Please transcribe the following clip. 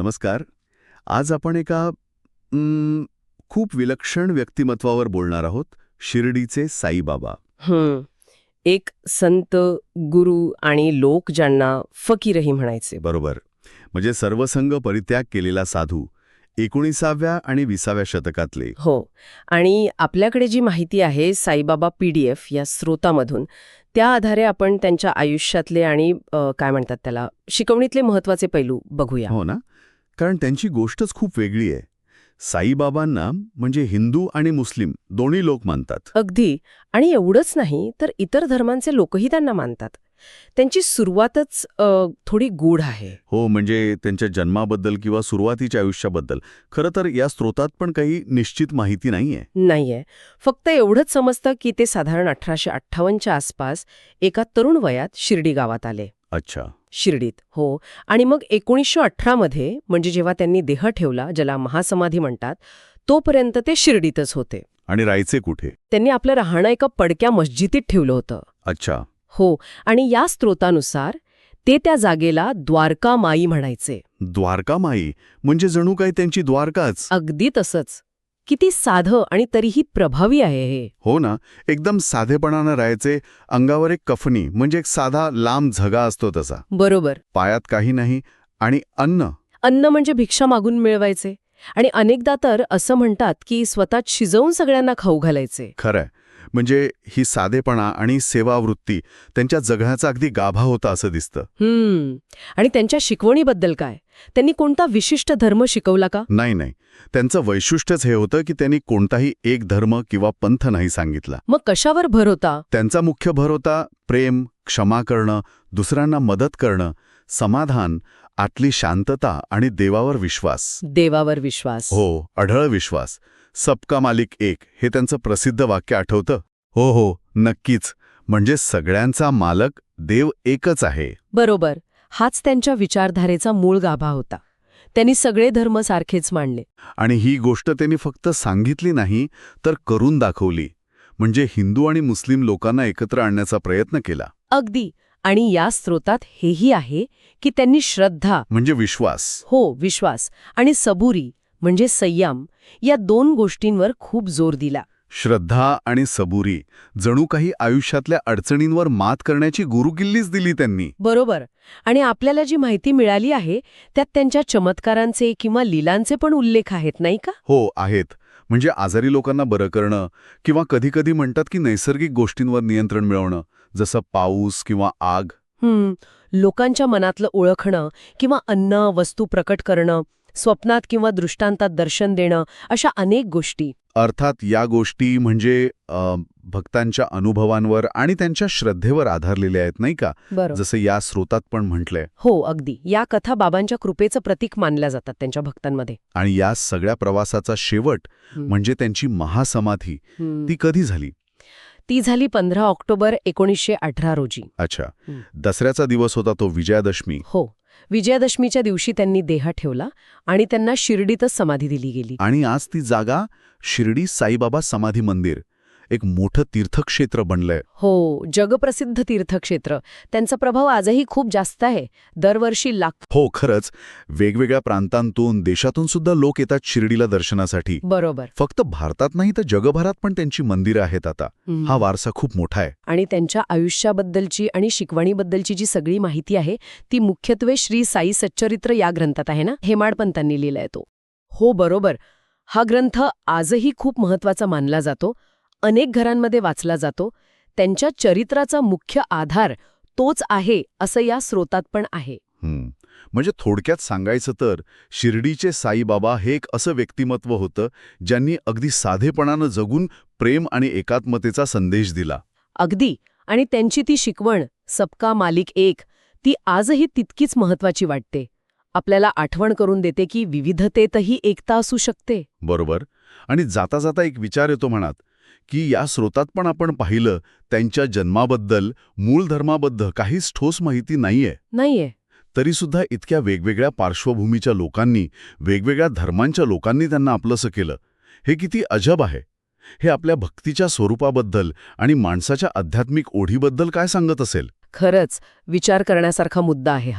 नमस्कार. आज आपण एका खूप विलक्षण व्यक्तिमत्वावर बोलणार आहोत शिर्डीचे साईबाबा. एक संत गुरु आणि लोक ज्यांना फकीरही म्हणायचे. बरोबर. म्हणजे सर्वसंग परित्याग केलेला साधू एकोणीसाव्या आणि विसाव्या शतकातले. हो. आणि आपल्याकडे जी माहिती आहे साईबाबा पीडीएफ या स्रोतामधून त्या आधारे आपण त्यांच्या आयुष्यातले आणि काय म्हणतात त्याला शिकवणीतले महत्त्वाचे पैलू बघूया. हो ना. कारण त्यांची गोष्टच खूप वेगळी आहे. साईबाबांना म्हणजे हिंदू आणि मुस्लिम दोन्ही लोक मानतात. अगदी. आणि एवढंच नाही तर इतर धर्मांचे लोकही त्यांना मानतात. त्यांची सुरुवातच थोडी गूढ आहे. हो म्हणजे त्यांच्या जन्माबद्दल किंवा सुरुवातीच्या आयुष्याबद्दल. खरं तर या स्रोतात पण काही निश्चित माहिती नाहीये. नाहीये. फक्त एवढंच समजतं की ते साधारण अठराशे अठ्ठावन्नच्या आसपास एका तरुण वयात शिर्डी गावात आले. अच्छा. शिर्डीत हो. आणि मग एकोणीसशे अठरामध्ये म्हणजे जेव्हा त्यांनी देह ठेवला ज्याला महासमाधी म्हणतात तोपर्यंत ते शिर्डीतच होते. आणि राहायचे कुठे? त्यांनी आपलं राहणं एका पडक्या मस्जिदीत ठेवलं होतं. अच्छा. हो. आणि या स्त्रोतानुसार ते त्या जागेला द्वारका माई म्हणायचे. द्वारका माई? म्हणजे जणू काही त्यांची द्वारकाच? अगदी तसंच. किती साधं आणि तरीही प्रभावी आहे हे. हो ना एकदम साधेपणानं राहायचे अंगावर एक कफनी म्हणजे एक साधा लांब झगा असतो तसा. बरोबर. पायात काही नाही आणि अन्न. अन्न म्हणजे भिक्षा मागून मिळवायचे आणि अनेकदा तर असं म्हणतात की स्वतः शिजवून सगळ्यांना खाऊ घालायचे. खरंय. म्हणजे ही साधेपणा आणि सेवावृत्ती त्यांच्या जगण्याचा अगदी गाभा होता असं दिसतं. हम्म. आणि त्यांच्या शिकवणीबद्दल काय? त्यांनी कोणता विशिष्ट धर्म शिकवला का? नाही नाही. त्यांचं वैशिष्ट्यच हे होतं की त्यांनी कोणताही एक धर्म किंवा पंथ नाही सांगितला. मग कशावर भर होता? त्यांचा मुख्य भर होता प्रेम क्षमा करणं दुसऱ्यांना मदत करणं समाधान आतली शांतता आणि देवावर विश्वास. देवावर विश्वास. हो अढळ विश्वास. सबका मालिक एक हे त्यांचं प्रसिद्ध वाक्य आठवतं. हो हो नक्कीच. म्हणजे सगळ्यांचा मालक देव एकच आहे. बरोबर. हाच त्यांच्या विचारधारेचा मूळ गाभा होता. त्यांनी सगळे धर्म सारखेच मांडले. आणि ही गोष्ट त्यांनी फक्त सांगितली नाही तर करून दाखवली. म्हणजे हिंदू आणि मुस्लिम लोकांना एकत्र आणण्याचा प्रयत्न केला. अगदी. आणि या स्रोतात हेही आहे की त्यांनी श्रद्धा म्हणजे विश्वास. हो विश्वास. आणि सबुरी म्हणजे संयम या दोन गोष्टींवर खूप जोर दिला. श्रद्धा आणि सबुरी जणू काही आयुष्यातल्या अडचणींवर मात करण्याची गुरुकिल्लीच दिली त्यांनी. बरोबर. आणि आपल्याला जी माहिती मिळाली आहे त्यात त्यांच्या चमत्कारांचे किंवा लीलांचे पण उल्लेख आहेत नाही का? हो आहेत. म्हणजे आजारी लोकांना बरं करणं किंवा कधीकधी म्हणतात की नैसर्गिक गोष्टींवर नियंत्रण मिळवणं जसं पाऊस किंवा आग. हम्म. लोकांच्या मनातलं ओळखणं किंवा अन्न वस्तू प्रकट करणं स्वप्नात किंवा दृष्टांतात दर्शन देणं अशा अनेक गोष्टी. अर्थात या गोष्टी म्हणजे भक्तांच्या अनुभवांवर आणि त्यांच्या श्रद्धेवर आधारलेल्या आहेत नाही का? जसं या स्रोतात पण म्हटलंय. हो अगदी. या कथा बाबांच्या कृपेचं प्रतीक मानल्या जातात त्यांच्या भक्तांमध्ये. आणि या सगळ्या प्रवासाचा शेवट. म्हणजे त्यांची महासमाधी. ती कधी झाली? ती झाली पंधरा ऑक्टोबर एकोणीसशे अठरा रोजी. अच्छा. दसऱ्याचा दिवस होता तो विजयादशमी. हो. विजयादशमीच्या दिवशी त्यांनी देहा ठेवला आणि त्यांना शिर्डीतच समाधी दिली गेली. आणि आज ती जागा शिर्डी साईबाबा समाधी मंदिर एक मोठं तीर्थक्षेत्र बनलंय. हो जगप्रसिद्ध तीर्थक्षेत्र. त्यांचा प्रभाव आजही खूप जास्त आहे. दरवर्षी लाख हो खरंच. वेगवेगळ्या प्रांतांतून देशातून सुद्धा लोक येतात शिर्डीला दर्शनासाठी. बरोबर. फक्त भारतात नाही तर जगभरात पण त्यांची मंदिरं आहेत आता. हा वारसा खूप मोठा आहे. आणि त्यांच्या आयुष्याबद्दलची आणि शिकवणीबद्दलची जी सगळी माहिती आहे ती मुख्यत्वे श्री साई सच्चरित्र या ग्रंथात आहे ना? हेमाडपंतांनी लिहिलाय तो. हो बरोबर. हा ग्रंथ आजही खूप महत्त्वाचा मानला जातो. अनेक घरांमध्ये वाचला जातो. त्यांच्या चरित्राचा मुख्य आधार तोच आहे असं या स्रोतात पण आहे. म्हणजे थोडक्यात सांगायचं तर शिर्डीचे साईबाबा हे एक असं व्यक्तिमत्व होतं ज्यांनी अगदी साधेपणानं जगून प्रेम आणि एकात्मतेचा संदेश दिला. अगदी. आणि त्यांची ती शिकवण सबका मालिक एक ती आजही तितकीच महत्वाची वाटते. आपल्याला आठवण करून देते की विविधतेतही एकता असू शकते. बरोबर. आणि जाता जाता एक विचार येतो मनात की या स्रोतात पण आपण पाहिलं त्यांच्या जन्माबद्दल मूळ धर्माबद्दल काहीच ठोस माहिती नाहीये. नाहीये. तरीसुद्धा इतक्या वेगवेगळ्या पार्श्वभूमीच्या लोकांनी वेगवेगळ्या धर्मांच्या लोकांनी त्यांना आपलंसं केलं. हे किती अजब आहे. हे आपल्या भक्तीच्या स्वरूपाबद्दल आणि माणसाच्या आध्यात्मिक ओढीबद्दल काय सांगत असेल? खरंच विचार करण्यासारखा मुद्दा आहे हा.